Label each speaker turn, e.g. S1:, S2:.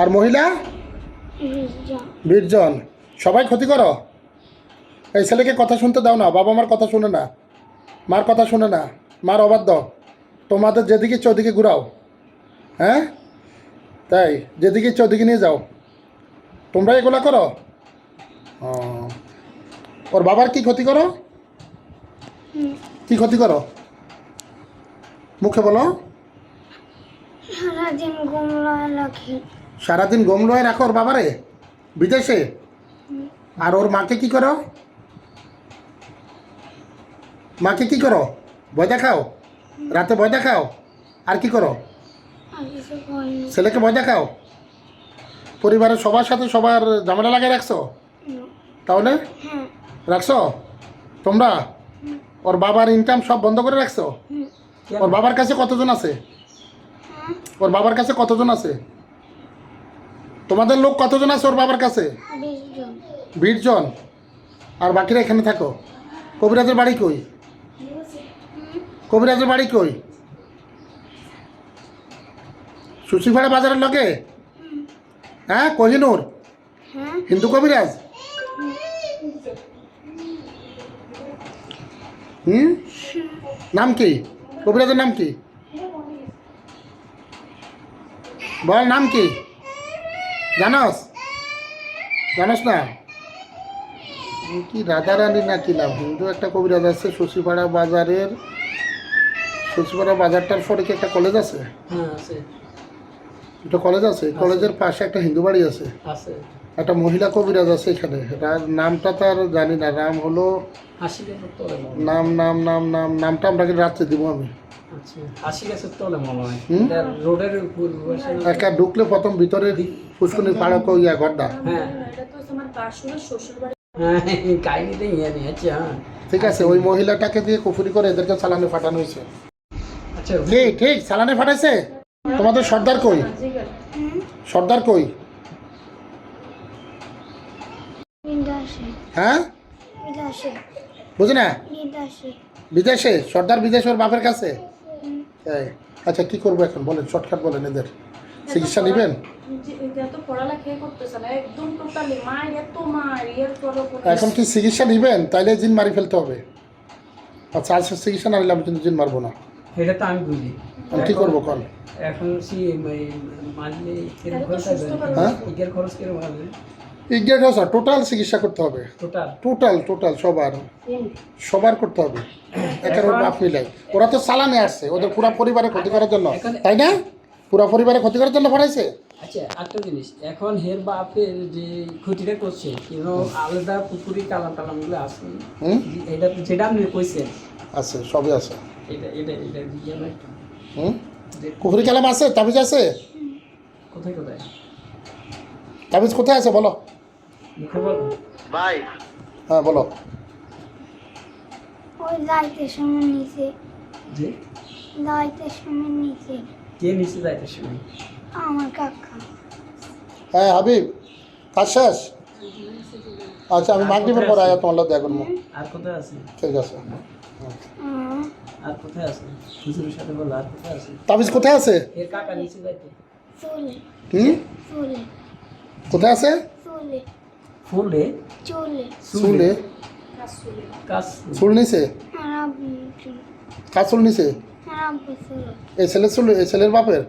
S1: আর মহিলা? বিশজন সবাই ক্ষতি করো? এই ছেলেকে কথা শুনতে দাও না বাবা মার কথা শুনে না। মার কথা শুনে না মার অবাধ্য। তোমাদের যেদিকে ইচ্ছে ওদিকে ঘুরাও। হ্যাঁ? তাই যেদিকে ইচ্ছে ওদিকে নিয়ে যাও। তোমরা এগুলা করো? ওর বাবার কি ক্ষতি করো? কি ক্ষতি করো? মুখে বলো।
S2: সারাদিন
S1: সারাদিন গম লয়ে রাখো ওর বাবারে বিদেশে। আর ওর মাকে কি করো? মাকে কি করো? ভয় দেখাও? রাতে ভয় দেখাও? আর কি করো? ছেলেকে ভয় দেখাও? পরিবারের সবার সাথে সবার ঝামেলা লাগিয়ে রাখছো? তাহলে?
S2: হ্যাঁ।
S1: রাখছো? তোমরা? ওর বাবার ইনকাম সব বন্ধ করে রাখছো? ওর বাবার কাছে কতজন আছে?
S2: হ্যাঁ।
S1: ওর বাবার কাছে কতজন আছে? তোমাদের লোক কতজন আছে ওর বাবার কাছে?
S2: বিশ জন
S1: আর বাকিরা এখানে থাকো। কবিরাজের বাড়ি কই? কবিরাজের বাড়ি কই? সুশিপাড়া বাজারের লগে? হ্যাঁ কোহিনুর?
S2: হ্যাঁ।
S1: হিন্দু কবিরাজ? হুম? নাম কি? কবিরাজের নাম কি? বল নাম কি? জানস? জানস না? কি রাধারানী না কি লাভ? হিন্দু একটা কবিরাজ আছে শশীপাড়া বাজারের শশীপাড়া বাজারটার পরে কি একটা কলেজ আছে?
S3: হ্যাঁ আছে।
S1: একটা কলেজ আছে। কলেজের পাশে একটা হিন্দু বাড়ি আছে।
S3: আছে।
S1: একটা মহিলা কবিরাজ আছে এখানে। তার নামটা তার জানি না। নাম হলো। নাম নাম নাম নাম নামটা আপনাকে রাত্রে দিব আমি।
S3: আচ্ছা আশি গাছের তলে মনে হয়।
S1: হুম?
S3: এটা রোডের পূর্ব পাশে না?
S1: একা ঢুকলে প্রথম ভিতরে ফুসকুনি পাড়ক ইয়া গড্ডা
S3: হ্যাঁ।
S4: এটা
S3: হ্যাঁ হ্যাঁ।
S1: ঠিক আছে ওই মহিলাটাকে দিয়ে কুফুরি করে এদেরকে চালানে পাঠানো হয়েছে।
S3: আচ্ছা
S1: ঠিক ঠিক চালানে পাঠাইছে তোমাদের সর্দার কই? সর্দার কই? হ্যাঁ? বুঝি না? বিদেশে? সর্দার বিদেশ ওর বাপের কাছে? আচ্ছা কি করব এখন? বলেন শর্টকাট বলেন এদের। চিকিৎসা নেবেন? এখন কি চিকিৎসা নেবেন? তাইলে জিন মারি ফেলতে হবে। আচ্ছা আচ্ছা চিকিৎসা না নিলে আমি কিন্তু জিন মারবো না।
S3: এটা তো আমি বুঝি।
S1: কি করব কল?
S3: এখন সি মারলে কিরম খরচ
S4: সুস্থ
S3: আসবে
S1: হ্যাঁ?
S3: ইগের খরচ
S1: টোটাল চিকিৎসা করতে হবে।
S3: টোটাল
S1: টোটাল টোটাল সবার। সবার করতে হবে। একের বাপ মিলাই ওরা তো চালানে আসছে ওদের পুরো পরিবারে ক্ষতি করার জন্য। তাই না? পুরো পরিবারে ক্ষতি করার জন্য পাঠাইছে
S3: আচ্ছা একটা জিনিস। এখন হের বাপের যে ক্ষতিটা করছে কিন্তু আলাদা পুকুরি কালাম টালামগুলো আছে এটা যেটা আপনি কইছেন।
S1: আছে সবই আছে।
S3: এটা এটা এটা দিয়ে।
S1: হুম? কুফরি কালাম আছে তাবিজ আছে?
S3: কোথায় কোথায়?
S1: তাবিজ কোথায় আছে বলো। হ্যাঁ বলো।
S2: ওই লাইটের সময় নিচে।
S3: যে
S2: লাইটের সময় নিচে।
S3: কে নিচে যাইতে শুনি
S2: আমার কাকা।
S1: হ্যাঁ হাবিব কাজ শেষ? আচ্ছা আমি মাগরিবের পরে আয়া তোমার লোক দেখা
S3: আর কোথায় আছে?
S1: ঠিক আছে।
S3: আর কোথায় আছে? হুজুরের সাথে বলো আর কোথায় আছে?
S1: তাবিজ কোথায় আছে?
S3: এর কাকা নিচে যাইতে।
S2: চুলে।
S1: হুম?
S2: চুলে।
S1: কোথায় আছে?
S2: চুলে।
S3: ফুলে?
S2: চুলে।
S1: চুলে।
S4: কাশুরে।
S3: কাজ
S1: চুল। নিছে
S2: আর আব্বু চুল।
S1: কাজ চুল নিছে
S2: আর
S1: এই ছেলের চুল এই ছেলের বাপের?